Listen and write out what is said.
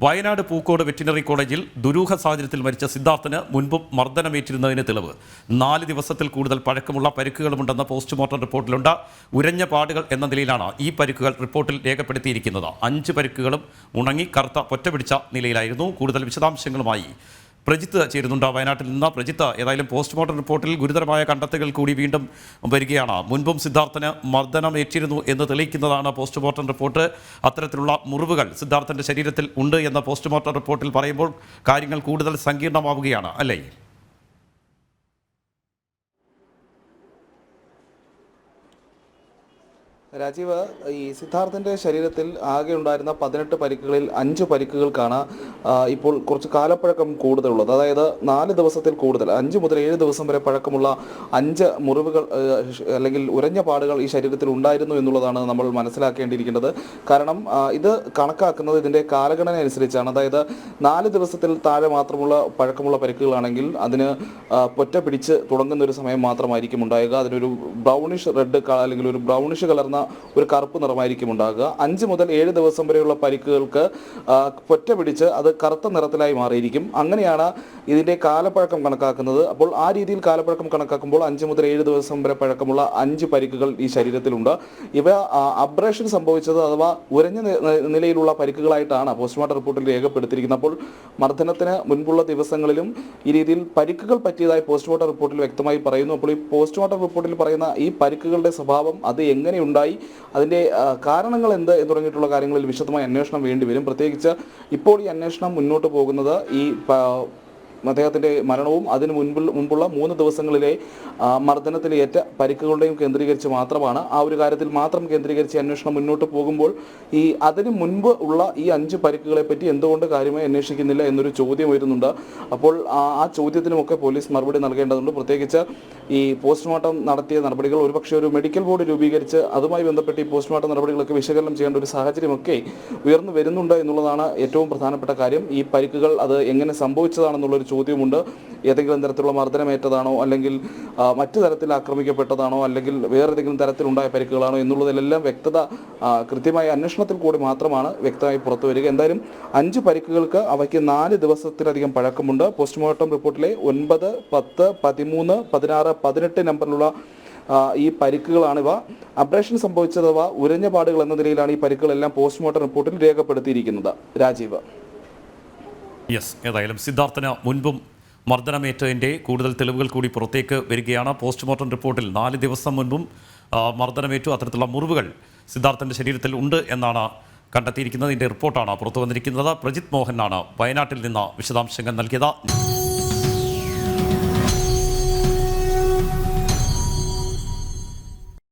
Wayanad Pookode veterinary കോളേജിൽ ദുരൂഹ സാഹചര്യത്തിൽ മരിച്ച സിദ്ധാർത്ഥന് മുൻപും മർദ്ദനമേറ്റിരുന്നതിന് തെളിവ്. നാല് ദിവസത്തിൽ കൂടുതൽ പഴക്കമുള്ള പരിക്കുകളുമുണ്ടെന്ന പോസ്റ്റ്മോർട്ടം റിപ്പോർട്ടിലുണ്ട്. ഉരഞ്ഞ പാടുകൾ എന്ന നിലയിലാണ് ഈ പരിക്കുകൾ റിപ്പോർട്ടിൽ രേഖപ്പെടുത്തിയിരിക്കുന്നത്. അഞ്ച് പരിക്കുകളും ഉണങ്ങി കറുത്ത പൊറ്റ പിടിച്ച നിലയിലായിരുന്നു. കൂടുതൽ വിശദാംശങ്ങളുമായി പ്രജിത്ത് ചേരുന്നുണ്ട്. വയനാട്ടിൽ നിന്ന് പ്രജിത്ത് ഏതായാലും പോസ്റ്റ്മോർട്ടം റിപ്പോർട്ടിൽ ഗുരുതരമായ കണ്ടെത്തുകൾ കൂടി വീണ്ടും വരികയാണ്. മുൻപും സിദ്ധാർത്ഥന് മർദ്ദനം ഏറ്റിരുന്നു എന്ന് തെളിയിക്കുന്നതാണ് പോസ്റ്റ്മോർട്ടം റിപ്പോർട്ട്. അത്തരത്തിലുള്ള മുറിവുകൾ സിദ്ധാർത്ഥന്റെ ശരീരത്തിൽ ഉണ്ട് എന്ന പോസ്റ്റ്മോർട്ടം റിപ്പോർട്ടിൽ പറയുമ്പോൾ കാര്യങ്ങൾ കൂടുതൽ സങ്കീർണമാവുകയാണ്. അല്ലേ? രാജീവ് ഈ സിദ്ധാർത്ഥന്റെ ശരീരത്തിൽ ആകെ ഉണ്ടായിരുന്ന പതിനെട്ട് പരിക്കുകളിൽ അഞ്ച് പരിക്കുകൾക്കാണ് ഇപ്പോൾ കുറച്ച് കാലപ്പഴക്കം കൂടുതലുള്ളത്. അതായത് നാല് ദിവസത്തിൽ കൂടുതൽ അഞ്ച് മുതൽ ഏഴ് ദിവസം വരെ പഴക്കമുള്ള അഞ്ച് മുറിവുകൾ അല്ലെങ്കിൽ ഉരഞ്ഞ പാടുകൾ ഈ ശരീരത്തിൽ ഉണ്ടായിരുന്നു എന്നുള്ളതാണ് നമ്മൾ മനസ്സിലാക്കേണ്ടിയിരിക്കേണ്ടത് കാരണം ഇത് കണക്കാക്കുന്നത് ഇതിന്റെ കാലഗണന അനുസരിച്ചാണ്. അതായത് നാല് ദിവസത്തിൽ താഴെ മാത്രമുള്ള പഴക്കമുള്ള പരിക്കുകളാണെങ്കിൽ അതിന് പൊറ്റ പിടിച്ച് തുടങ്ങുന്ന ഒരു സമയം മാത്രമായിരിക്കും ഉണ്ടാവുക അതിനൊരു ബ്രൗണിഷ് റെഡ് അല്ലെങ്കിൽ ഒരു ബ്രൗണിഷ് കലർന്ന ഒരു കറുപ്പ് നിറമായിരിക്കും ഉണ്ടാകുക. അഞ്ച് മുതൽ ഏഴ് ദിവസം വരെയുള്ള പരിക്കുകൾക്ക് പൊറ്റ പിടിച്ച് അത് കറുത്ത നിറത്തിലായി മാറിയിരിക്കും. അങ്ങനെയാണ് ഇതിന്റെ കാലപ്പഴക്കം കണക്കാക്കുന്നത്. അപ്പോൾ ആ രീതിയിൽ കാലപ്പഴക്കം കണക്കാക്കുമ്പോൾ അഞ്ച് മുതൽ ഏഴ് ദിവസം വരെ പഴക്കമുള്ള അഞ്ച് പരിക്കുകൾ ഈ ശരീരത്തിലുണ്ട്. ഇവ അബ്രേഷൻ സംഭവിച്ചത് അഥവാ ഉരഞ്ഞ നിലയിലുള്ള പരിക്കുകളായിട്ടാണ് പോസ്റ്റ്മോർട്ടം റിപ്പോർട്ടിൽ രേഖപ്പെടുത്തിയിരിക്കുന്നത്. അപ്പോൾ മർദ്ദനത്തിന് മുൻപുള്ള ദിവസങ്ങളിലും ഈ രീതിയിൽ പരിക്കുകൾ പറ്റിയതായി പോസ്റ്റ്മോർട്ടം റിപ്പോർട്ടിൽ വ്യക്തമായി പറയുന്നു. അപ്പോൾ ഈ പോസ്റ്റ്മോർട്ടം റിപ്പോർട്ടിൽ പറയുന്ന ഈ പരിക്കുകളുടെ സ്വഭാവം അത് എങ്ങനെയുണ്ടായി അതിന്റെ അതിന്റെ കാരണങ്ങൾ എന്ത് എന്ന് തുടങ്ങിയിട്ടുള്ള കാര്യങ്ങളിൽ വിശദമായ അന്വേഷണം വേണ്ടിവരും പ്രത്യേകിച്ച് ഇപ്പോൾ ഈ അന്വേഷണം മുന്നോട്ട് പോകുന്നത് ഈ അദ്ദേഹത്തിന്റെ മരണവും അതിനു മുൻപിൽ മുൻപുള്ള മൂന്ന് ദിവസങ്ങളിലെ മർദ്ദനത്തിലേറ്റ പരിക്കുകളുടെയും കേന്ദ്രീകരിച്ച് മാത്രമാണ് ആ ഒരു കാര്യത്തിൽ മാത്രം കേന്ദ്രീകരിച്ച് അന്വേഷണം മുന്നോട്ട് പോകുമ്പോൾ ഈ അതിന് മുൻപ് ഉള്ള ഈ അഞ്ച് പരിക്കുകളെ പറ്റി എന്തുകൊണ്ട് കാര്യമായി അന്വേഷിക്കുന്നില്ല എന്നൊരു ചോദ്യം വരുന്നുണ്ട് അപ്പോൾ ആ ചോദ്യത്തിനുമൊക്കെ പോലീസ് മറുപടി നൽകേണ്ടതുണ്ട്. പ്രത്യേകിച്ച് ഈ പോസ്റ്റ്മോർട്ടം നടത്തിയ നടപടികൾ ഒരുപക്ഷെ ഒരു മെഡിക്കൽ ബോർഡ് രൂപീകരിച്ച് അതുമായി ബന്ധപ്പെട്ട് ഈ പോസ്റ്റ്മോർട്ടം നടപടികളൊക്കെ വിശകലനം ചെയ്യേണ്ട ഒരു സാഹചര്യമൊക്കെ ഉയർന്നു വരുന്നുണ്ട് എന്നുള്ളതാണ് ഏറ്റവും പ്രധാനപ്പെട്ട കാര്യം. ഈ പരിക്കുകൾ അത് എങ്ങനെ സംഭവിച്ചതാണെന്നുള്ളൊരു ചോദ്യമുണ്ട്. ഏതെങ്കിലും തരത്തിലുള്ള മർദ്ദനമേറ്റതാണോ? അല്ലെങ്കിൽ മറ്റു തരത്തിൽ ആക്രമിക്കപ്പെട്ടതാണോ? അല്ലെങ്കിൽ വേറെ ഏതെങ്കിലും തരത്തിലുണ്ടായ പരിക്കുകളാണോ എന്നുള്ളതിലെല്ലാം വ്യക്തത കൃത്യമായ അന്വേഷണത്തിൽ കൂടി മാത്രമാണ് വ്യക്തമായി പുറത്തു വരിക. എന്തായാലും അഞ്ച് പരിക്കുകൾക്ക് അവയ്ക്ക് നാല് ദിവസത്തിലധികം പഴക്കമുണ്ട്. പോസ്റ്റ്മോർട്ടം റിപ്പോർട്ടിലെ ഒൻപത് പത്ത് പതിമൂന്ന് പതിനാറ് പതിനെട്ട് നമ്പറിലുള്ള ഈ ഈ പരിക്കുകളാണിവ അബ്രേഷൻ സംഭവിച്ചതവ ഉരഞ്ഞ പാടുകൾ എന്ന നിലയിലാണ് ഈ പരിക്കുകളെല്ലാം പോസ്റ്റ്മോർട്ടം റിപ്പോർട്ടിൽ രേഖപ്പെടുത്തിയിരിക്കുന്നത്. രാജീവ്. യെസ് ഏതായാലും സിദ്ധാർത്ഥന് മുൻപും മർദ്ദനമേറ്റതിന്റെ കൂടുതൽ തെളിവുകൾ കൂടി പുറത്തേക്ക് വരികയാണ്. പോസ്റ്റ്മോർട്ടം റിപ്പോർട്ടിൽ നാല് ദിവസം മുൻപും മർദ്ദനമേറ്റു അത്തരത്തിലുള്ള മുറിവുകൾ സിദ്ധാർത്ഥന്റെ ശരീരത്തിൽ ഉണ്ട് എന്നാണ് കണ്ടെത്തിയിരിക്കുന്നത്. ഇതിന്റെ റിപ്പോർട്ടാണ് പുറത്തു വന്നിരിക്കുന്നത്. പ്രജിത് മോഹനാണ് വയനാട്ടിൽ നിന്ന് വിശദാംശങ്ങൾ നൽകിയത്.